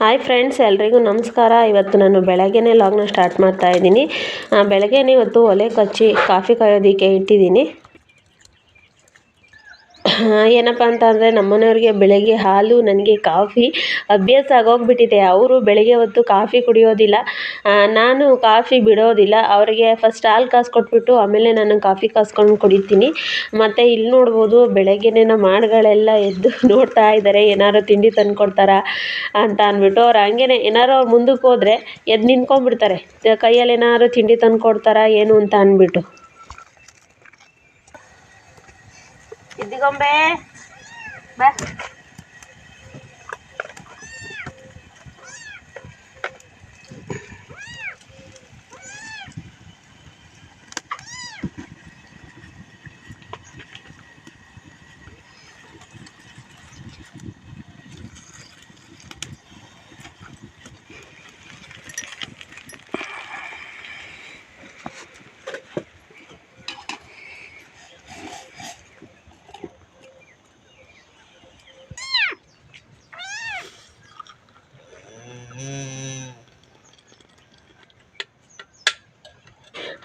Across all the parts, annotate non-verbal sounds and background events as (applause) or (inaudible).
Hi friends ಎಲ್ರಿಗೂ ನಮಸ್ಕಾರ. ಇವತ್ತು ನಾನು ಬೆಳಗ್ಗೆನೇ ಲಾಗ್ನ ಸ್ಟಾರ್ಟ್ ಮಾಡ್ತಾ ಇದ್ದೀನಿ. ಬೆಳಗ್ಗೆನೇ ಇವತ್ತು ಒಲೆ ಕಚ್ಚಿ ಕಾಫಿ ಕಾಯೋದಕ್ಕೆ ಇಟ್ಟಿದ್ದೀನಿ. ಏನಪ್ಪ ಅಂತ ನಮ್ಮ ನಮ್ಮನೆಯವ್ರಿಗೆ ಬೆಳಗ್ಗೆ ಹಾಲು, ನನಗೆ ಕಾಫಿ ಅಭ್ಯಾಸ ಆಗೋಗ್ಬಿಟ್ಟಿದೆ. ಅವರು ಬೆಳಗ್ಗೆ ಹೊತ್ತು ಕಾಫಿ ಕುಡಿಯೋದಿಲ್ಲ. ನಾನು ಕಾಫಿ ಬಿಡೋದಿಲ್ಲ. ಅವರಿಗೆ ಫಸ್ಟ್ ಹಾಲು ಕಾಸು ಕೊಟ್ಬಿಟ್ಟು ಆಮೇಲೆ ನಾನು ಕಾಫಿ ಕಾಸ್ಕೊಂಡು ಕುಡಿತೀನಿ. ಮತ್ತು ಇಲ್ಲಿ ನೋಡ್ಬೋದು, ಬೆಳಗ್ಗೆನೇ ನಮ್ಮ ಮಾಡಗಳೆಲ್ಲ ಎದ್ದು (laughs) ನೋಡ್ತಾ ಇದ್ದಾರೆ ಏನಾದ್ರು ತಿಂಡಿ ತಂದು ಕೊಡ್ತಾರಾ ಅಂತ ಅಂದ್ಬಿಟ್ಟು ಅವ್ರು ಹಂಗೇನೆ ಏನಾದ್ರು ಅವ್ರು ಮುಂದಕ್ಕೆ ಹೋದರೆ ಎದ್ದು ನಿಂತ್ಕೊಂಡ್ಬಿಡ್ತಾರೆ. ಕೈಯಲ್ಲಿ ಏನಾದ್ರು ತಿಂಡಿ ತಂದು ಕೊಡ್ತಾರಾ ಏನು ಅಂತ ಅಂದ್ಬಿಟ್ಟು. ಇದ್ದಿಗೊಂಬೆ ಬಾ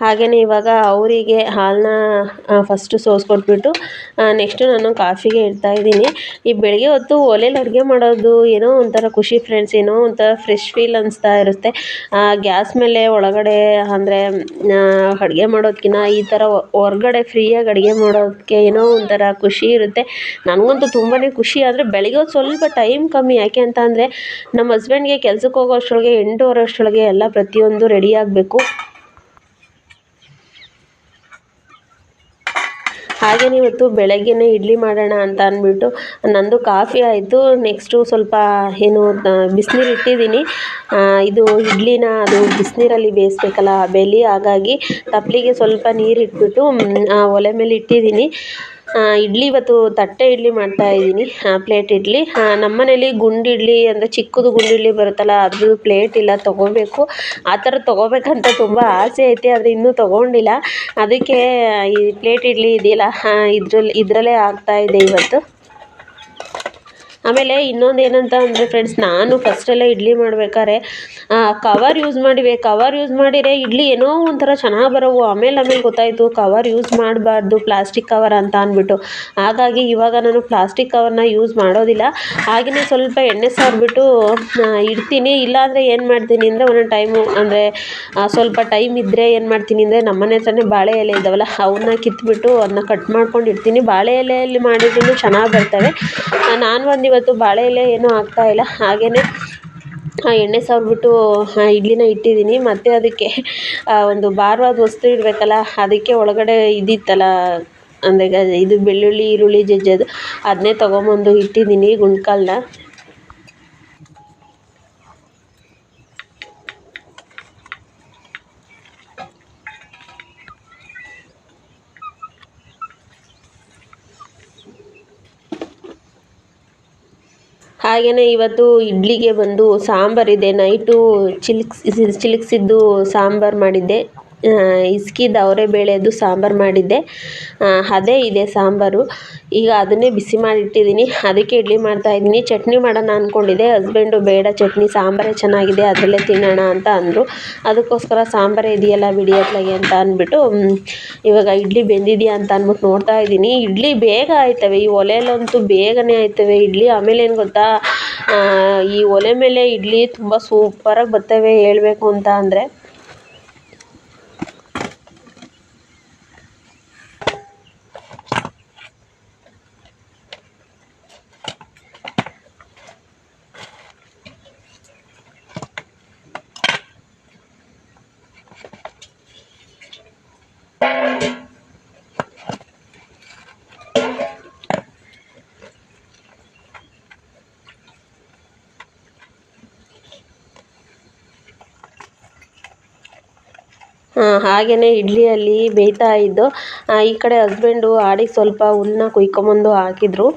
ಹಾಗೆಯೇ ಇವಾಗ ಅವರಿಗೆ ಹಾಲನ್ನ ಫಸ್ಟು ಸೋಸ್ಕೊಟ್ಬಿಟ್ಟು ನೆಕ್ಸ್ಟು ನಾನು ಕಾಫಿಗೆ ಇಡ್ತಾಯಿದ್ದೀನಿ ಈ ಬೆಳಗ್ಗೆ ಹೊತ್ತು ಒಲೆಯಲ್ಲಿ ಅಡುಗೆ ಮಾಡೋದು ಏನೋ ಒಂಥರ ಖುಷಿ ಫ್ರೆಂಡ್ಸ್ ಏನೋ ಒಂಥರ ಫ್ರೆಶ್ ಫೀಲ್ ಅನ್ನಿಸ್ತಾ ಇರುತ್ತೆ. ಗ್ಯಾಸ್ ಮೇಲೆ ಒಳಗಡೆ ಅಂದರೆ ಅಡುಗೆ ಮಾಡೋದಕ್ಕಿಂತ ಈ ಥರ ಹೊರ್ಗಡೆ ಫ್ರೀಯಾಗಿ ಅಡುಗೆ ಮಾಡೋದಕ್ಕೆ ಏನೋ ಒಂಥರ ಖುಷಿ ಇರುತ್ತೆ. ನನಗಂತೂ ತುಂಬಾ ಖುಷಿ. ಆದರೆ ಬೆಳಗ್ಗೆ ಹೊತ್ತು ಸ್ವಲ್ಪ ಟೈಮ್ ಕಮ್ಮಿ. ಯಾಕೆ ಅಂತ ಅಂದರೆ ನಮ್ಮ ಹಸ್ಬೆಂಡ್ಗೆ ಕೆಲ್ಸಕ್ಕೆ ಹೋಗೋ ಅಷ್ಟರೊಳಗೆ ಎಂಟೂವರೆ ಅಷ್ಟರೊಳಗೆ ಎಲ್ಲ ಪ್ರತಿಯೊಂದು ರೆಡಿ ಆಗಬೇಕು. ಹಾಗೆಯೇ ಇವತ್ತು ಬೆಳಗ್ಗೆನೇ ಇಡ್ಲಿ ಮಾಡೋಣ ಅಂತ ಅಂದ್ಬಿಟ್ಟು ನಂದು ಕಾಫಿ ಆಯಿತು. ನೆಕ್ಸ್ಟು ಸ್ವಲ್ಪ ಏನು ಬಿಸಿನೀರು ಇಟ್ಟಿದ್ದೀನಿ. ಇದು ಇಡ್ಲಿನ, ಅದು ಬಿಸಿನೀರಲ್ಲಿ ಬೇಯಿಸ್ಬೇಕಲ್ಲ ಬೆಲಿ. ಹಾಗಾಗಿ ತಪ್ಪಲಿಗೆ ಸ್ವಲ್ಪ ನೀರು ಇಟ್ಬಿಟ್ಟು ಒಲೆ ಮೇಲೆ ಇಟ್ಟಿದ್ದೀನಿ. ಇಡ್ಲಿ ಇವತ್ತು ತಟ್ಟೆ ಇಡ್ಲಿ ಮಾಡ್ತಾ ಇದ್ದೀನಿ. ಪ್ಲೇಟ್ ಇಡ್ಲಿ. ನಮ್ಮನೇಲಿ ಗುಂಡು ಇಡ್ಲಿ ಅಂದರೆ ಚಿಕ್ಕದು ಗುಂಡು ಇಡ್ಲಿ ಬರುತ್ತಲ್ಲ, ಅದು ಪ್ಲೇಟ್ ಇಲ್ಲ, ತೊಗೋಬೇಕು. ಆ ಥರ ತೊಗೋಬೇಕಂತ ತುಂಬ ಆಸೆ ಐತೆ, ಆದರೆ ಇನ್ನೂ ತೊಗೊಂಡಿಲ್ಲ. ಅದಕ್ಕೆ ಈ ಪ್ಲೇಟ್ ಇಡ್ಲಿ ಇದೆಯಲ್ಲ ಇದ್ರಲ್ಲಿ, ಇದರಲ್ಲೇ ಆಗ್ತಾಯಿದೆ ಇವತ್ತು. ಆಮೇಲೆ ಇನ್ನೊಂದು ಏನಂತ ಅಂದರೆ ಫ್ರೆಂಡ್ಸ್ ನಾನು ಫಸ್ಟೆಲ್ಲ ಇಡ್ಲಿ ಮಾಡ್ಬೇಕಾದ್ರೆ ಕವರ್ ಯೂಸ್ ಮಾಡಿವೆ. ಕವರ್ ಯೂಸ್ ಮಾಡಿದರೆ ಇಡ್ಲಿ ಏನೋ ಒಂಥರ ಚೆನ್ನಾಗಿ ಬರೋವು. ಆಮೇಲೆ ಆಮೇಲೆ ಗೊತ್ತಾಯಿತು ಕವರ್ ಯೂಸ್ ಮಾಡಬಾರ್ದು ಪ್ಲಾಸ್ಟಿಕ್ ಕವರ್ ಅಂತ ಅಂದ್ಬಿಟ್ಟು. ಹಾಗಾಗಿ ಇವಾಗ ನಾನು ಪ್ಲಾಸ್ಟಿಕ್ ಕವರ್ನ ಯೂಸ್ ಮಾಡೋದಿಲ್ಲ. ಹಾಗೆಯೇ ಸ್ವಲ್ಪ ಎಣ್ಣೆ ಸಾರ್ಬಿಟ್ಟು ಇಡ್ತೀನಿ. ಇಲ್ಲಾಂದರೆ ಏನು ಮಾಡ್ತೀನಿ ಅಂದರೆ ಒಂದೊಂದು ಟೈಮು ಅಂದರೆ ಸ್ವಲ್ಪ ಟೈಮ್ ಇದ್ದರೆ ಏನು ಮಾಡ್ತೀನಿ ಅಂದರೆ ನಮ್ಮನೆ ಹತ್ರನೇ ಬಾಳೆ ಎಲೆ ಇದ್ದಾವಲ್ಲ ಅವನ್ನ ಕಿತ್ತುಬಿಟ್ಟು ಅದನ್ನ ಕಟ್ ಮಾಡ್ಕೊಂಡು ಇಡ್ತೀನಿ. ಬಾಳೆ ಎಲೆಯಲ್ಲಿ ಮಾಡಿದ್ರೂ ಚೆನ್ನಾಗಿ ಬರ್ತವೆ. ನಾನು ಒಂದು ಇವತ್ತು ಬಾಳೆ ಎಲೆ ಏನೂ ಹಾಕ್ತಾಯಿಲ್ಲ ಹಾಗೆಯೇ ಎಣ್ಣೆ ಸವರ್ಬಿಟ್ಟು ಇಡ್ಲಿನ ಇಟ್ಟಿದ್ದೀನಿ. ಮತ್ತು ಅದಕ್ಕೆ ಒಂದು ಭಾರವಾದ ವಸ್ತು ಇಡಬೇಕಲ್ಲ, ಅದಕ್ಕೆ ಒಳಗಡೆ ಇದಿತ್ತಲ್ಲ, ಅಂದರೆ ಇದು ಬೆಳ್ಳುಳ್ಳಿ, ಈರುಳ್ಳಿ, ಜಜ್ಜೋದು, ಅದನ್ನೇ ತೊಗೊಂಬಂದು ಇಟ್ಟಿದ್ದೀನಿ ಗುಂಡ್ಕಲ್ನ. ಹಾಗೆಯೇ ಇವತ್ತು ಇಡ್ಲಿಗೆ ಬಂದು ಸಾಂಬಾರಿದೆ ನೈಟು ಚಿಲ್ಕ್ಸ್ ಚಿಲ್ಕ್ಸಿದ್ದು ಸಾಂಬಾರು ಮಾಡಿದ್ದೆ. ಹಿಸ್ಕಿದ ಬೇಳೆದು ಸಾಂಬಾರು ಮಾಡಿದ್ದೆ. ಅದೇ ಇದೆ ಸಾಂಬಾರು. ಈಗ ಅದನ್ನೇ ಬಿಸಿ ಮಾಡಿಟ್ಟಿದ್ದೀನಿ. ಅದಕ್ಕೆ ಇಡ್ಲಿ ಮಾಡ್ತಾಯಿದ್ದೀನಿ ಚಟ್ನಿ ಮಾಡೋಣ ಅಂದ್ಕೊಂಡಿದ್ದೆ ಹಸ್ಬೆಂಡು ಬೇಡ ಚಟ್ನಿ, ಸಾಂಬಾರೇ ಚೆನ್ನಾಗಿದೆ, ಅದರಲ್ಲೇ ತಿನ್ನೋಣ ಅಂತ ಅಂದರು. ಅದಕ್ಕೋಸ್ಕರ ಸಾಂಬಾರೇ ಇದೆಯಲ್ಲ ಬಿಡಿ ಅತ್ಲಾಗೆ ಅಂತ ಅಂದ್ಬಿಟ್ಟು ಇವಾಗ ಇಡ್ಲಿ ಬೆಂದಿದೆಯಾ ಅಂತ ಅಂದ್ಬಿಟ್ಟು ನೋಡ್ತಾ ಇದ್ದೀನಿ. ಇಡ್ಲಿ ಬೇಗ ಆಯ್ತವೆ. ಈ ಒಲೆಯಲ್ಲಂತೂ ಬೇಗನೆ ಆಯ್ತವೆ ಇಡ್ಲಿ. ಆಮೇಲೆ ಏನು ಗೊತ್ತಾ? ಈ ಒಲೆ ಮೇಲೆ ಇಡ್ಲಿ ತುಂಬ ಸೂಪರಾಗಿ ಬರ್ತವೆ ಹೇಳಬೇಕು ಅಂತ ಅಂದರೆ. ಹಾಗೆಯೇ ಇಡ್ಲಿಯಲ್ಲಿ ಬೇಯ್ತಾ ಇದ್ದು ಈ ಕಡೆ ಹಸ್ಬೆಂಡು ಆಡಿಗೆ ಸ್ವಲ್ಪ ಹುಲ್ಲನ್ನ ಕುಯ್ಕೊಂಬಂದು ಹಾಕಿದ್ರು.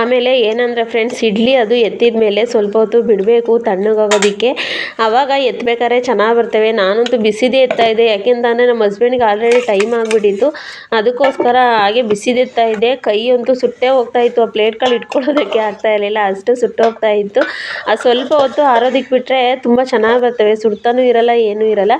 ಆಮೇಲೆ ಏನಂದರೆ ಫ್ರೆಂಡ್ಸ್ ಇಡ್ಲಿ ಅದು ಎತ್ತಿದ ಮೇಲೆ ಸ್ವಲ್ಪ ಹೊತ್ತು ಬಿಡಬೇಕು ತಣ್ಣಗಾಗೋದಕ್ಕೆ. ಆವಾಗ ಎತ್ತಬೇಕಾದ್ರೆ ಚೆನ್ನಾಗಿ ಬರ್ತವೆ. ನಾನಂತೂ ಬಿಸಿದೇ ಎತ್ತಾ ಇದ್ದೆ. ಯಾಕೆಂತಂದರೆ ನಮ್ಮ ಹಸ್ಬೆಂಡ್ಗೆ ಆಲ್ರೆಡಿ ಟೈಮ್ ಆಗಿಬಿಟ್ಟಿತ್ತು. ಅದಕ್ಕೋಸ್ಕರ ಹಾಗೆ ಬಿಸಿದೆತ್ತಾ ಇದೆ ಇದ್ದೆ. ಕೈ ಅಂತೂ ಸುಟ್ಟೇ ಹೋಗ್ತಾ ಇತ್ತು. ಆ ಪ್ಲೇಟ್ಗಳು ಇಟ್ಕೊಳ್ಳೋದಕ್ಕೆ ಆಗ್ತಾ ಇರಲಿಲ್ಲ. ಅಷ್ಟು ಸುಟ್ಟು ಹೋಗ್ತಾ ಇತ್ತು. ಅದು ಸ್ವಲ್ಪ ಹೊತ್ತು ಆರೋದಕ್ಕೆ ಬಿಟ್ಟರೆ ತುಂಬ ಚೆನ್ನಾಗಿ ಬರ್ತವೆ. ಸುಡ್ತಾನೂ ಇರಲ್ಲ, ಏನೂ ಇರಲ್ಲ.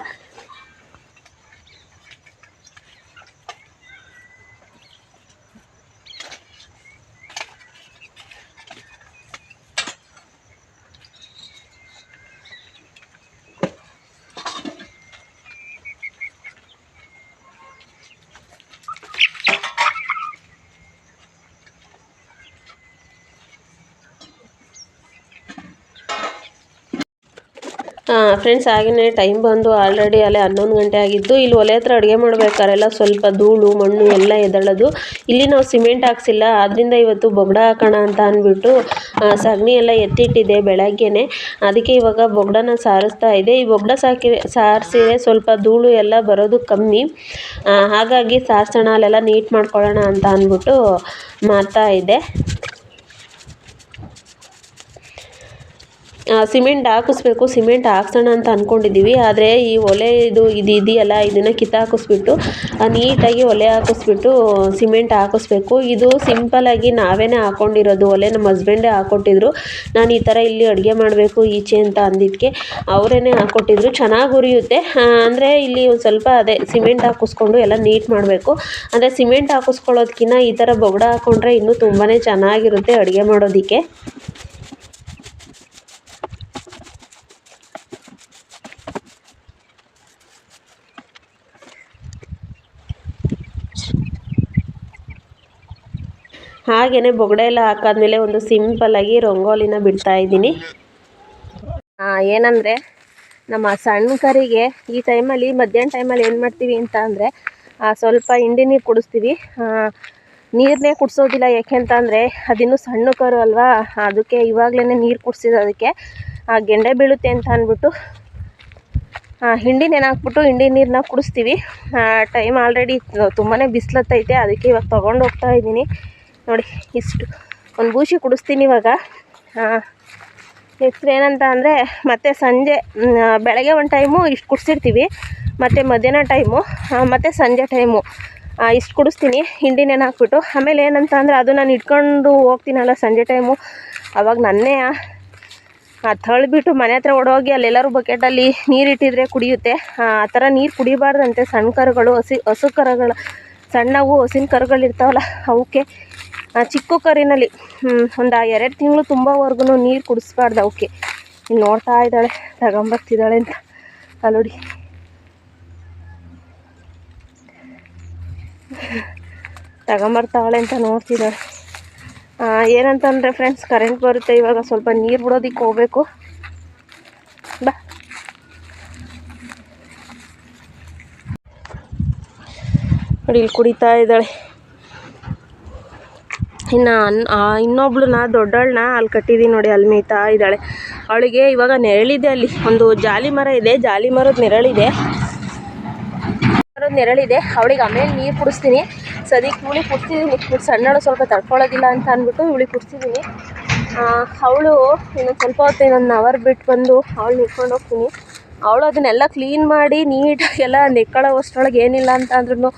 ಫ್ರೆಂಡ್ಸ್ ಹಾಗೆಯೇ ಟೈಮ್ ಬಂದು ಆಲ್ರೆಡಿ ಅಲ್ಲೇ ಹನ್ನೊಂದು ಗಂಟೆ ಆಗಿದ್ದು, ಇಲ್ಲಿ ಒಲೆ ಹತ್ರ ಅಡುಗೆ ಮಾಡ್ಬೇಕಾರೆಲ್ಲ ಸ್ವಲ್ಪ ಧೂಳು, ಮಣ್ಣು ಎಲ್ಲ ಎದಳೋದು. ಇಲ್ಲಿ ನಾವು ಸಿಮೆಂಟ್ ಹಾಕ್ಸಿಲ್ಲ ಆದ್ದರಿಂದ ಇವತ್ತು ಬೊಗಡ ಹಾಕೋಣ ಅಂತ ಅಂದ್ಬಿಟ್ಟು ಸಗಣಿ ಎಲ್ಲ ಎತ್ತಿಟ್ಟಿದೆ ಬೆಳಗ್ಗೆನೆ. ಅದಕ್ಕೆ ಇವಾಗ ಬೊಗಡನ ಸಾರಿಸ್ತಾ ಇದೆ. ಈ ಬೊಗಡ ಸಾಕಿ ಸಾರಿಸಿದ್ರೆ ಸ್ವಲ್ಪ ಧೂಳು ಎಲ್ಲ ಬರೋದು ಕಮ್ಮಿ. ಹಾಗಾಗಿ ಸಾರಿಸೋಣ, ಅಲ್ಲೆಲ್ಲ ನೀಟ್ ಮಾಡ್ಕೊಳ್ಳೋಣ ಅಂತ ಅಂದ್ಬಿಟ್ಟು ಮಾಡ್ತಾ ಇದ್ದೆ ಸಿಮೆಂಟ್ ಹಾಕಿಸ್ಬೇಕು, ಸಿಮೆಂಟ್ ಹಾಕ್ಸೋಣ ಅಂತ ಅಂದ್ಕೊಂಡಿದ್ದೀವಿ ಆದರೆ ಈ ಒಲೆ ಇದು ಇದು ಇದೆಯಲ್ಲ, ಇದನ್ನು ಕಿತ್ತಾಕಿಸ್ಬಿಟ್ಟು ನೀಟಾಗಿ ಒಲೆ ಹಾಕಿಸ್ಬಿಟ್ಟು ಸಿಮೆಂಟ್ ಹಾಕಿಸ್ಬೇಕು. ಇದು ಸಿಂಪಲಾಗಿ ನಾವೇ ಹಾಕ್ಕೊಂಡಿರೋದು ಒಲೆ ನಮ್ಮ ಹಸ್ಬೆಂಡೇ ಹಾಕ್ಕೊಟ್ಟಿದ್ರು ನಾನು ಈ ಥರ ಇಲ್ಲಿ ಅಡುಗೆ ಮಾಡಬೇಕು, ಈಚೆ ಅಂತ ಅಂದಿದ್ದಕ್ಕೆ ಅವರೇ ಹಾಕ್ಕೊಟ್ಟಿದ್ರು ಚೆನ್ನಾಗಿ ಉರಿಯುತ್ತೆ. ಅಂದರೆ ಇಲ್ಲಿ ಒಂದು ಸ್ವಲ್ಪ ಅದೇ ಸಿಮೆಂಟ್ ಹಾಕಿಸ್ಕೊಂಡು ಎಲ್ಲ ನೀಟ್ ಮಾಡಬೇಕು. ಅಂದರೆ ಸಿಮೆಂಟ್ ಹಾಕಿಸ್ಕೊಳ್ಳೋದಕ್ಕಿಂತ ಈ ಥರ ಬೊಗಡ ಹಾಕ್ಕೊಂಡ್ರೆ ಇನ್ನೂ ತುಂಬಾ ಚೆನ್ನಾಗಿರುತ್ತೆ ಅಡುಗೆ ಮಾಡೋದಕ್ಕೆ. ಹಾಗೆಯೇ ಬೊಗಡೆ ಎಲ್ಲ ಹಾಕಾದ್ಮೇಲೆ ಒಂದು ಸಿಂಪಲ್ಲಾಗಿ ರಂಗೋಲಿನ ಬಿಡ್ತಾ ಇದ್ದೀನಿ. ಏನಂದರೆ ನಮ್ಮ ಸಣ್ಣ ಕರಿಗೆ ಈ ಟೈಮಲ್ಲಿ ಮಧ್ಯಾಹ್ನ ಟೈಮಲ್ಲಿ ಏನು ಮಾಡ್ತೀವಿ ಅಂತ ಅಂದರೆ ಸ್ವಲ್ಪ ಹಿಂಡಿ ನೀರು ಕುಡಿಸ್ತೀವಿ. ನೀರನ್ನೇ ಕುಡಿಸೋದಿಲ್ಲ ಯಾಕೆ ಅಂತ ಅಂದರೆ, ಅದಿನ್ನೂ ಸಣ್ಣ ಕರು ಅಲ್ವಾ, ಅದಕ್ಕೆ ಇವಾಗಲೇ ನೀರು ಕುಡಿಸಿದ ಅದಕ್ಕೆ, ಆ, ಗೆಂಡೆ ಬೀಳುತ್ತೆ ಅಂತ ಅಂದ್ಬಿಟ್ಟು ಹಿಂಡಿ ನೆನಾಕ್ಬಿಟ್ಟು ಹಿಂಡಿ ನೀರನ್ನ ಕುಡಿಸ್ತೀವಿ. ಟೈಮ್ ಆಲ್ರೆಡಿ ತುಂಬಾ ಬಿಸಿಲತ್ತೈತೆ, ಅದಕ್ಕೆ ಇವಾಗ ತೊಗೊಂಡು ಹೋಗ್ತಾ ಇದ್ದೀನಿ. ನೋಡಿ, ಇಷ್ಟು. ಒಂದು ಬೂಸಿ ಕುಡಿಸ್ತೀನಿ ಇವಾಗ. ನೆಕ್ಸ್ಟ್ ಏನಂತ ಅಂದರೆ, ಮತ್ತೆ ಸಂಜೆ ಬೆಳಗ್ಗೆ ಒಂದು ಟೈಮು ಇಷ್ಟು ಕುಡಿಸಿರ್ತೀವಿ. ಮತ್ತು ಮಧ್ಯಾಹ್ನ ಟೈಮು ಮತ್ತು ಸಂಜೆ ಟೈಮು ಇಷ್ಟು ಕುಡಿಸ್ತೀನಿ ಹಿಂಡಿ ನೆನೆ ಹಾಕ್ಬಿಟ್ಟು. ಆಮೇಲೆ ಏನಂತ ಅಂದರೆ, ಅದು ನಾನು ಇಟ್ಕೊಂಡು ಹೋಗ್ತೀನಲ್ಲ ಸಂಜೆ ಟೈಮು ಅವಾಗ ನನ್ನೇ, ಆ ತಳ್ಳಿಬಿಟ್ಟು ಮನೆ ಹತ್ರ ಓಡೋಗಿ ಅಲ್ಲೆಲ್ಲರೂ ಬಕೆಟಲ್ಲಿ ನೀರು ಇಟ್ಟಿದ್ರೆ ಕುಡಿಯುತ್ತೆ. ಆ ಥರ ನೀರು ಕುಡಿಬಾರ್ದಂತೆ ಸಣ್ಣ ಕರುಗಳು, ಹಸಿ, ಹಸು ಕರುಗಳು, ಸಣ್ಣವು ಹಸಿನ ಕರುಗಳು ಇರ್ತಾವಲ್ಲ ಅವಕ್ಕೆ ಚಿಕ್ಕ ಕರಿನಲ್ಲಿ ಒಂದು ಎರಡು ತಿಂಗಳು ತುಂಬವರೆಗೂ ನೀರು ಕುಡಿಸ್ಬಾರ್ದು ಅವಕ್ಕೆ ಇಲ್ಲಿ ನೋಡ್ತಾ ಇದ್ದಾಳೆ ತಗೊಂಬರ್ತಿದ್ದಾಳೆ ಅಂತ. ಅಲ್ಲೋಡಿ ನೋಡಿ. ತಗೊಂಬರ್ತಾವಳೆ ಅಂತ ನೋಡ್ತಿದ್ದಾಳೆ. ಏನಂತಂದರೆ ಫ್ರೆಂಡ್ಸ್ ಕರೆಂಟ್ ಬರುತ್ತೆ, ಇವಾಗ ಸ್ವಲ್ಪ ನೀರು ಬಿಡೋದಕ್ಕೆ ಹೋಗ್ಬೇಕು. ಬಾ. ನೋಡಿ ಇಲ್ಲಿ ಕುಡಿತಾ ಇದ್ದಾಳೆ. ಇನ್ನು ಇನ್ನೊಬ್ಳನ್ನ ದೊಡ್ಡವಳನ್ನ ಅಲ್ಲಿ ಕಟ್ಟಿದ್ದೀನಿ ನೋಡಿ ಅಲ್ಲಿ ಮೇಯ್ತಾ ಇದ್ದಾಳೆ. ಅವಳಿಗೆ ಇವಾಗ ನೆರಳಿದೆ ಅಲ್ಲಿ. ಒಂದು ಜಾಲಿ ಮರ ಇದೆ, ಜಾಲಿ ಮರದ ನೆರಳಿದೆ. ಮರದ ನೆರಳಿದೆ. ಅವಳಿಗೆ ಆಮೇಲೆ ನೀರು ಕುಡಿಸ್ತೀನಿ. ಸದ್ಯಕ್ಕೆ ಇವಳಿಗೆ ಕುಡ್ಸಿದ್ದೀನಿ ಇವ್ಳು ಸಣ್ಣಳು ಸ್ವಲ್ಪ ತಡ್ಕೊಳ್ಳೋದಿಲ್ಲ ಅಂತ ಅಂದ್ಬಿಟ್ಟು ಇವಳಿಗೆ ಕುಡ್ಸಿದ್ದೀನಿ ಅವಳು ಇನ್ನೊಂದು ಸ್ವಲ್ಪ ಹೊತ್ತು ಇನ್ನೊಂದು ಅವರ್ ಬಿಟ್ಟು ಬಂದು ಅವಳು ನಿಂತ್ಕೊಂಡು ಹೋಗ್ತೀನಿ. ಅವಳು ಅದನ್ನೆಲ್ಲ ಕ್ಲೀನ್ ಮಾಡಿ ನೀಟಾಗಿ ಎಲ್ಲ ನೆಕ್ಕಳೋ ಅಷ್ಟರೊಳಗೆ ಏನಿಲ್ಲ ಅಂತ ಅಂದ್ರೂ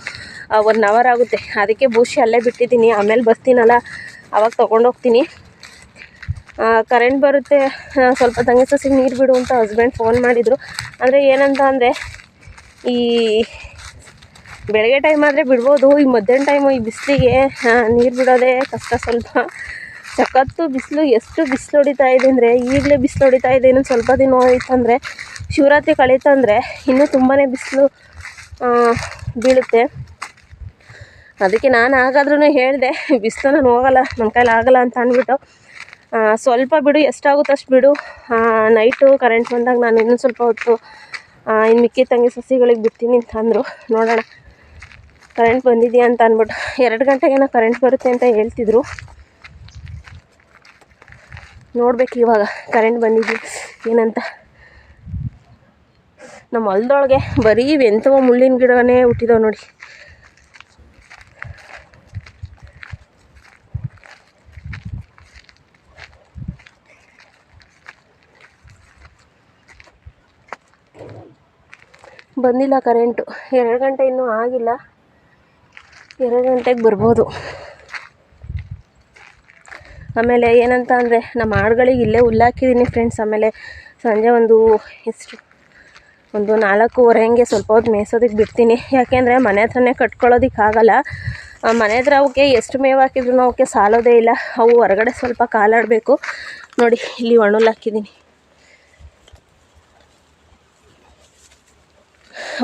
ಒನ್ ಅವರ್ ಆಗುತ್ತೆ. ಅದಕ್ಕೆ ಬೂಸಿ ಅಲ್ಲೇ ಬಿಟ್ಟಿದ್ದೀನಿ. ಆಮೇಲೆ ಬರ್ತೀನಲ್ಲ ಅವಾಗ ತೊಗೊಂಡು ಹೋಗ್ತೀನಿ. ಕರೆಂಟ್ ಬರುತ್ತೆ. ಸ್ವಲ್ಪ ತಂಗಿ ಸಸಿಗೆ ನೀರು ಬಿಡು ಅಂತ ಹಸ್ಬೆಂಡ್ ಫೋನ್ ಮಾಡಿದರು. ಅಂದರೆ ಏನಂತ ಅಂದರೆ, ಈ ಬೆಳಗ್ಗೆ ಟೈಮ್ ಆದರೆ ಬಿಡ್ಬೋದು. ಈ ಮಧ್ಯಾಹ್ನ ಟೈಮು ಈ ಬಿಸಿಲಿಗೆ ನೀರು ಬಿಡೋದೇ ಕಷ್ಟ ಸ್ವಲ್ಪ. ಸಖತ್ತು ಬಿಸಿಲು, ಎಷ್ಟು ಬಿಸಿಲು ಹೊಡಿತಾ ಇದೆ ಅಂದರೆ, ಈಗಲೇ ಬಿಸಿಲು ಹೊಡಿತಾ ಇದೆ. ಇನ್ನೊಂದು ಸ್ವಲ್ಪ ದಿನ ಹೋಯ್ತಂದರೆ ಶಿವರಾತ್ರಿ ಕಳೀತಂದರೆ ಇನ್ನೂ ತುಂಬಾ ಬಿಸಿಲು ಬೀಳುತ್ತೆ. ಅದಕ್ಕೆ ನಾನು ಹಾಗಾದ್ರೂ ಹೇಳಿದೆ ಬಿಸಿಲು ನಾನು ಹೋಗಲ್ಲ ನನ್ನ ಕೈಲಿ ಆಗಲ್ಲ ಅಂತ ಅಂದ್ಬಿಟ್ಟು. ಸ್ವಲ್ಪ ಬಿಡು, ಎಷ್ಟಾಗುತ್ತೆ ಅಷ್ಟು ಬಿಡು. ನೈಟು ಕರೆಂಟ್ ಬಂದಾಗ ನಾನು ಇನ್ನೊಂದು ಸ್ವಲ್ಪ ಹೊತ್ತು ಇನ್ನು ಮಿಕ್ಕಿ ತಂಗಿ ಸಸಿಗಳಿಗೆ ಬಿಡ್ತೀನಿ ಅಂತ ಅಂದರು. ನೋಡೋಣ ಕರೆಂಟ್ ಬಂದಿದೆಯಾ ಅಂತ ಅಂದ್ಬಿಟ್ಟು. ಎರಡು ಗಂಟೆಗೇನೋ ಕರೆಂಟ್ ಬರುತ್ತೆ ಅಂತ ಹೇಳ್ತಿದ್ರು. ನೋಡ್ಬೇಕು ಇವಾಗ ಕರೆಂಟ್ ಬಂದಿದ್ವಿ ಏನಂತ. ನಮ್ಮ ಹೊಲ್ದೊಳಗೆ ಬರೀ ಎಂಥವೋ ಮುಳ್ಳಿನ ಗಿಡನೇ ಹುಟ್ಟಿದಾವೆ ನೋಡಿ. ಬಂದಿಲ್ಲ ಕರೆಂಟು ಎರಡು ಗಂಟೆ ಇನ್ನೂ ಆಗಿಲ್ಲ. ಎರಡು ಗಂಟೆಗೆ ಬರ್ಬೋದು. ಆಮೇಲೆ ಏನಂತ ಅಂದರೆ, ನಮ್ಮ ಆಡುಗಳಿಗೆ ಇಲ್ಲೇ ಹುಲ್ಲಾಕಿದ್ದೀನಿ ಫ್ರೆಂಡ್ಸ್ ಆಮೇಲೆ ಸಂಜೆ ಒಂದು ಎಷ್ಟು, ಒಂದು ನಾಲ್ಕೂವರೆ ಹಂಗೆ ಸ್ವಲ್ಪ ಹೊತ್ತು ಮೇಯ್ಸೋದಕ್ಕೆ ಬಿಡ್ತೀನಿ. ಯಾಕೆಂದರೆ ಮನೆ ಹತ್ರನೇ ಕಟ್ಕೊಳ್ಳೋದಕ್ಕಾಗಲ್ಲ ಮನೆ ಹತ್ರ ಅವಕ್ಕೆ ಎಷ್ಟು ಮೇವು ಹಾಕಿದ್ರು ಅವಕ್ಕೆ ಸಾಲೋದೇ ಇಲ್ಲ. ಅವು ಹೊರಗಡೆ ಸ್ವಲ್ಪ ಕಾಲಾಡಬೇಕು. ನೋಡಿ, ಇಲ್ಲಿ ಒಣಲ್ ಹಾಕಿದ್ದೀನಿ.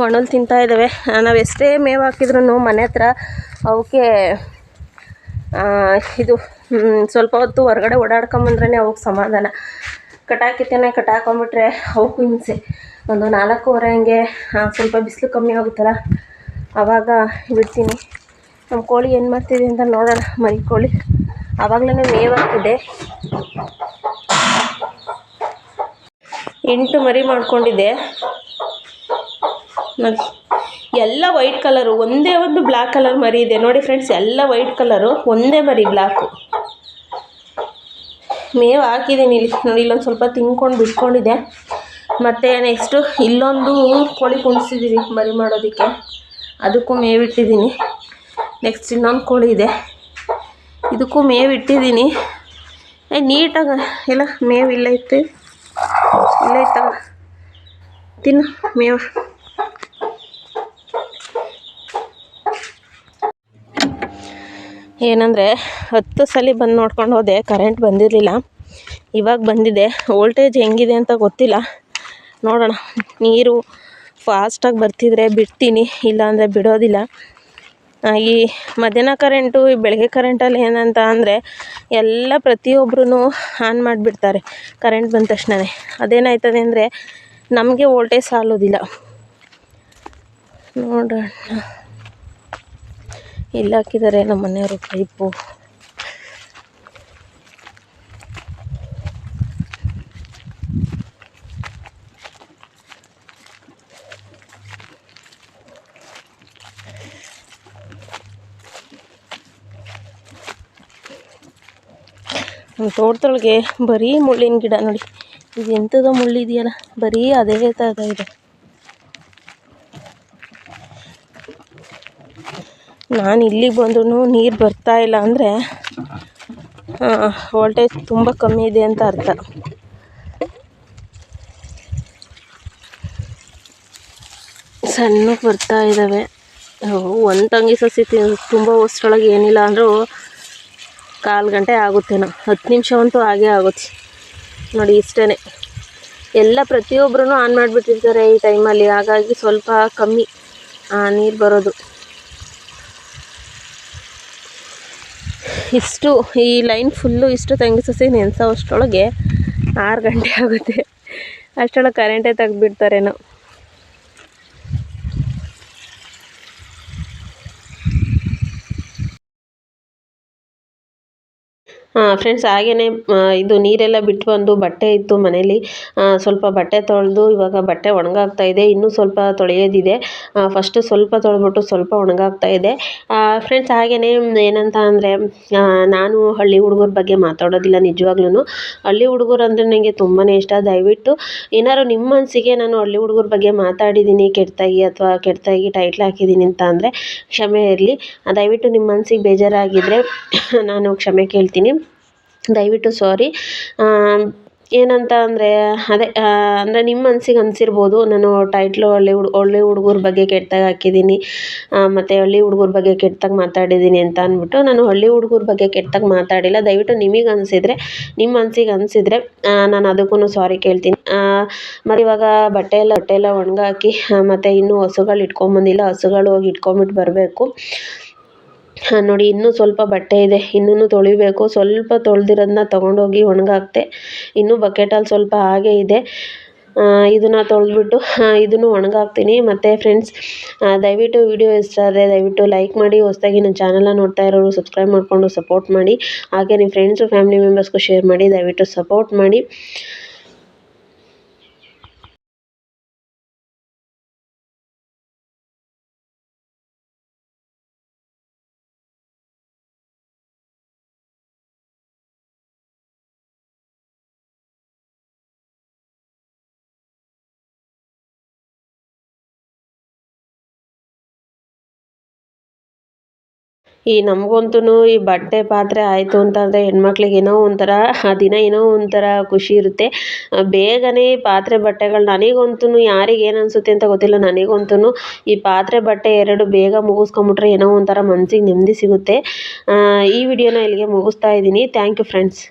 ಒಣಲ್ ತಿಂತಾ ಇದ್ದಾವೆ ನಾವು ಎಷ್ಟೇ ಮೇವು ಹಾಕಿದ್ರು ಮನೆ ಹತ್ರ ಅವಕ್ಕೆ ಇದು ಸ್ವಲ್ಪ ಹೊತ್ತು ಹೊರಗಡೆ ಓಡಾಡ್ಕೊಂಬಂದ್ರೇ ಅವಕ್ಕೆ ಸಮಾಧಾನ. ಕಟಾಕಿತ್ತೇನೆ ಕಟಾಕೊಂಬಿಟ್ರೆ ಅವಕ್ಕೂ ಹಿಂಸೆ. ಒಂದು ನಾಲ್ಕೂವರೆ ಹಂಗೆ ಸ್ವಲ್ಪ ಬಿಸಿಲು ಕಮ್ಮಿ ಆಗುತ್ತಲ್ಲ ಆವಾಗ ಬಿಡ್ತೀನಿ. ನಮ್ಮ ಕೋಳಿ ಏನು ಮಾಡ್ತಿದೆ ಅಂತ ನೋಡೋಣ, ಮರಿ ಕೋಳಿ. ಆವಾಗಲೇ ಮೇವು ಹಾಕಿದೆ ಎಂಟು ಮರಿ ಮಾಡ್ಕೊಂಡಿದ್ದೆ. ನೋಡಿ ಎಲ್ಲ ವೈಟ್ ಕಲರು, ಒಂದೇ ಒಂದು ಬ್ಲ್ಯಾಕ್ ಕಲರ್ ಮರಿ ಇದೆ. ನೋಡಿ ಫ್ರೆಂಡ್ಸ್ ಎಲ್ಲ ವೈಟ್ ಕಲರು, ಒಂದೇ ಮರಿ ಬ್ಲ್ಯಾಕು ಮೇವು ಹಾಕಿದ್ದೀನಿ ಇಲ್ಲಿ. ನೋಡಿ, ಇಲ್ಲೊಂದು ಸ್ವಲ್ಪ ತಿನ್ಕೊಂಡು ಬಿಟ್ಕೊಂಡಿದೆ ಮತ್ತು ನೆಕ್ಸ್ಟು ಇಲ್ಲೊಂದು ಕೋಳಿ ಕುಣಿಸಿದ್ದೀವಿ ಮರಿ ಮಾಡೋದಕ್ಕೆ. ಅದಕ್ಕೂ ಮೇವಿಟ್ಟಿದ್ದೀನಿ. ನೆಕ್ಸ್ಟ್ ಇನ್ನೊಂದು ಕೋಳಿ ಇದೆ. ಇದಕ್ಕೂ ಮೇವಿಟ್ಟಿದ್ದೀನಿ. ಏ, ನೀಟಾಗ, ಎಲ್ಲ ಮೇವು ಇಲ್ಲ ಇತ್ತು. ಇಲ್ಲ ಇತ್ತಲ್ಲ. ತಿನ್ನು, ಮೇವು. ಏನಂದರೆ ಹತ್ತು ಸಲ ಬಂದು ನೋಡ್ಕೊಂಡು ಹೋದೆ ಕರೆಂಟ್ ಬಂದಿರಲಿಲ್ಲ. ಇವಾಗ ಬಂದಿದೆ. ವೋಲ್ಟೇಜ್ ಹೆಂಗಿದೆ ಅಂತ ಗೊತ್ತಿಲ್ಲ. ನೋಡೋಣ. ನೀರು ಫಾಸ್ಟಾಗಿ ಬರ್ತಿದ್ರೆ ಬಿಡ್ತೀನಿ, ಇಲ್ಲಾಂದರೆ ಬಿಡೋದಿಲ್ಲ. ಈ ಮಧ್ಯಾಹ್ನ ಕರೆಂಟು ಈ ಬೆಳಗ್ಗೆ ಕರೆಂಟಲ್ಲಿ ಏನಂತ ಅಂದರೆ ಎಲ್ಲ ಪ್ರತಿಯೊಬ್ಬರೂ ಆನ್ ಮಾಡಿಬಿಡ್ತಾರೆ ಕರೆಂಟ್ ಬಂದ ತಕ್ಷಣವೇ ಅದೇನಾಯ್ತದೆ ಅಂದರೆ ನಮಗೆ ವೋಲ್ಟೇಜ್ ಸಾಲೋದಿಲ್ಲ. ನೋಡೋಣ. ಇಲ್ಲಿ ಹಾಕಿದ್ದಾರೆ ನಮ್ಮ ಮನೆಯವರು ಪೈಪು? ನಮ್ಮ ತೋಟದೊಳಗೆ ಬರೀ ಮುಳ್ಳಿನ ಗಿಡ ನೋಡಿ. ಇದು ಎಂಥದೋ ಮುಳ್ಳಿದೆಯಲ್ಲ ಬರೀ ಅದೇ ಥರದ ಇದೆ. ನಾನು ಇಲ್ಲಿಗೆ ಬಂದ್ರೂ ನೀರು ಬರ್ತಾ ಇಲ್ಲ ಅಂದರೆ ವೋಲ್ಟೇಜ್ ತುಂಬ ಕಮ್ಮಿ ಇದೆ ಅಂತ ಅರ್ಥ. ಸಣ್ಣಕ್ಕೆ ಬರ್ತಾ ಇದ್ದಾವೆ ಒಂದು ತಂಗಿ ಸಸಿ ತುಂಬ ವರ್ಷದೊಳಗೆ ಏನಿಲ್ಲ ಅಂದರೂ ಕಾಲು ಗಂಟೆ ಆಗುತ್ತೇನೋ ಹತ್ತು ನಿಮಿಷ ಅಂತೂ ಆಗೇ ಆಗುತ್ತೆ. ನೋಡಿ ಇಷ್ಟೇ ಎಲ್ಲ ಪ್ರತಿಯೊಬ್ಬರೂ ಆನ್ ಮಾಡಿಬಿಟ್ಟಿರ್ತಾರೆ ಈ ಟೈಮಲ್ಲಿ ಹಾಗಾಗಿ ಸ್ವಲ್ಪ ಕಮ್ಮಿ ನೀರು ಬರೋದು. ಇಷ್ಟು, ಈ ಲೈನ್ ಫುಲ್ಲು ಇಷ್ಟು ತೆಂಗು ಸಸಿ ನೆನೆಸೋ ಅಷ್ಟರೊಳಗೆ ಆರು ಗಂಟೆ ಆಗುತ್ತೆ. ಅಷ್ಟರೊಳಗೆ ಕರೆಂಟೇ ತೆಗ್ದುಬಿಡ್ತಾರೇನೋ. ಫ್ರೆಂಡ್ಸ್ ಹಾಗೆಯೇ ಇದು ನೀರೆಲ್ಲ ಬಿಟ್ಟು ಬಂದು ಬಟ್ಟೆ ಇತ್ತು ಮನೇಲಿ. ಸ್ವಲ್ಪ ಬಟ್ಟೆ ತೊಳೆದು ಇವಾಗ ಬಟ್ಟೆ ಒಣಗಾಗ್ತಾ ಇದೆ. ಇನ್ನೂ ಸ್ವಲ್ಪ ತೊಳೆಯೋದಿದೆ. ಫಸ್ಟು ಸ್ವಲ್ಪ ತೊಳೆದ್ಬಿಟ್ಟು ಸ್ವಲ್ಪ ಒಣಗಾಗ್ತಾ ಇದೆ. ಫ್ರೆಂಡ್ಸ್ ಹಾಗೆಯೇ ಏನಂತ ಅಂದರೆ ನಾನು ಹಳ್ಳಿ ಹುಡುಗರ ಬಗ್ಗೆ ಮಾತಾಡೋದಿಲ್ಲ ನಿಜವಾಗ್ಲೂ ಹಳ್ಳಿ ಹುಡುಗರು ಅಂದರೆ ನನಗೆ ತುಂಬಾ ಇಷ್ಟ. ದಯವಿಟ್ಟು ಏನಾದ್ರು ನಿಮ್ಮ ಮನಸ್ಸಿಗೆ ನಾನು ಹಳ್ಳಿ ಹುಡುಗರ ಬಗ್ಗೆ ಮಾತಾಡಿದ್ದೀನಿ ಕೆಟ್ಟದಾಗಿ ಅಥವಾ ಕೆಟ್ಟದಾಗಿ ಟೈಟ್ಲ್ ಹಾಕಿದ್ದೀನಿ ಅಂತ ಅಂದರೆ, ಕ್ಷಮೆ ಇರಲಿ. ದಯವಿಟ್ಟು ನಿಮ್ಮ ಮನಸ್ಸಿಗೆ ಬೇಜಾರಾಗಿದ್ದರೆ (coughs) ನಾನು ಕ್ಷಮೆ ಕೇಳ್ತೀನಿ. ದಯವಿಟ್ಟು ಸಾರಿ ಏನಂತ ಅಂದರೆ, ಅದೇ ಅಂದರೆ ನಿಮ್ಮ ಮನ್ಸಿಗೆ ಅನಿಸಿರ್ಬೋದು, ನಾನು ಟೈಟ್ಲು ಹಳ್ಳಿ ಹುಡು ಹಳ್ಳಿ ಹುಡುಗರ ಬಗ್ಗೆ ಕೆಟ್ಟದಾಗಿ ಹಾಕಿದ್ದೀನಿ ಮತ್ತು ಹಳ್ಳಿ ಹುಡುಗರ ಬಗ್ಗೆ ಕೆಟ್ಟದಾಗಿ ಮಾತಾಡಿದ್ದೀನಿ ಅಂತ ಅಂದ್ಬಿಟ್ಟು ನಾನು ಹಳ್ಳಿ ಹುಡುಗರ ಬಗ್ಗೆ ಕೆಟ್ಟದಾಗಿ ಮಾತಾಡಿಲ್ಲ. ದಯವಿಟ್ಟು ನಿಮಗೆ ಅನಿಸಿದ್ರೆ ನಿಮ್ಮ ಮನ್ಸಿಗೆ ಅನಿಸಿದ್ರೆ ನಾನು ಅದಕ್ಕೂ ಸಾರಿ ಕೇಳ್ತೀನಿ. ಮತ್ತು ಇವಾಗ ಬಟ್ಟೆ ಎಲ್ಲ ಬಟ್ಟೆ ಎಲ್ಲ ಒಣಗಾಕಿ ಮತ್ತು ಇನ್ನೂ ಹಸುಗಳು ಇಟ್ಕೊಂಬಂದಿಲ್ಲ ಹಸುಗಳು ಹೋಗಿ ಇಟ್ಕೊಂಬಿಟ್ಟು ಬರಬೇಕು. ನೋಡಿ, ಇನ್ನೂ ಸ್ವಲ್ಪ ಬಟ್ಟೆ ಇದೆ. ಇನ್ನೂ ತೊಳಿಬೇಕು. ಸ್ವಲ್ಪ ತೊಳೆದಿರೋದನ್ನ ತೊಗೊಂಡೋಗಿ ಒಣಗಾಕ್ತೆ. ಇನ್ನೂ ಬಕೆಟಲ್ಲಿ ಸ್ವಲ್ಪ ಹಾಗೆ ಇದೆ. ಇದನ್ನು ತೊಳೆದ್ಬಿಟ್ಟು ಇದನ್ನು ಒಣಗಾಕ್ತೀನಿ. ಮತ್ತು ಫ್ರೆಂಡ್ಸ್ ದಯವಿಟ್ಟು ವಿಡಿಯೋ ಇಷ್ಟ ಆದರೆ ದಯವಿಟ್ಟು ಲೈಕ್ ಮಾಡಿ, ಹೊಸ್ದಾಗಿ ನನ್ನ ಚಾನಲ್ನ ನೋಡ್ತಾ ಇರೋರು ಸಬ್ಸ್ಕ್ರೈಬ್ ಮಾಡಿಕೊಂಡು ಸಪೋರ್ಟ್ ಮಾಡಿ. ಹಾಗೆ ನಿಮ್ಮ ಫ್ರೆಂಡ್ಸು ಫ್ಯಾಮಿಲಿ ಮೆಂಬರ್ಸ್ಗೂ ಶೇರ್ ಮಾಡಿ, ದಯವಿಟ್ಟು ಸಪೋರ್ಟ್ ಮಾಡಿ. ಈ ನಮಗಂತೂ ಈ ಬಟ್ಟೆ ಪಾತ್ರೆ ಆಯಿತು ಅಂತಂದರೆ ಹೆಣ್ಮಕ್ಳಿಗೆ ಏನೋ ಒಂಥರ, ಆ ದಿನ ಏನೋ ಒಂಥರ ಖುಷಿ ಇರುತ್ತೆ. ಬೇಗನೆ ಪಾತ್ರೆ ಬಟ್ಟೆಗಳು ನನಗಂತೂ ಯಾರಿಗೆ ಏನು ಅನಿಸುತ್ತೆ ಅಂತ ಗೊತ್ತಿಲ್ಲ. ನನಗಂತೂ ಈ ಪಾತ್ರೆ ಬಟ್ಟೆ ಎರಡು ಬೇಗ ಮುಗಿಸ್ಕೊಂಬಿಟ್ರೆ ಏನೋ ಒಂಥರ ಮನ್ಸಿಗೆ ನೆಮ್ಮದಿ ಸಿಗುತ್ತೆ. ಈ ವಿಡಿಯೋನ ಇಲ್ಲಿಗೆ ಮುಗಿಸ್ತಾ ಇದ್ದೀನಿ. Thank you friends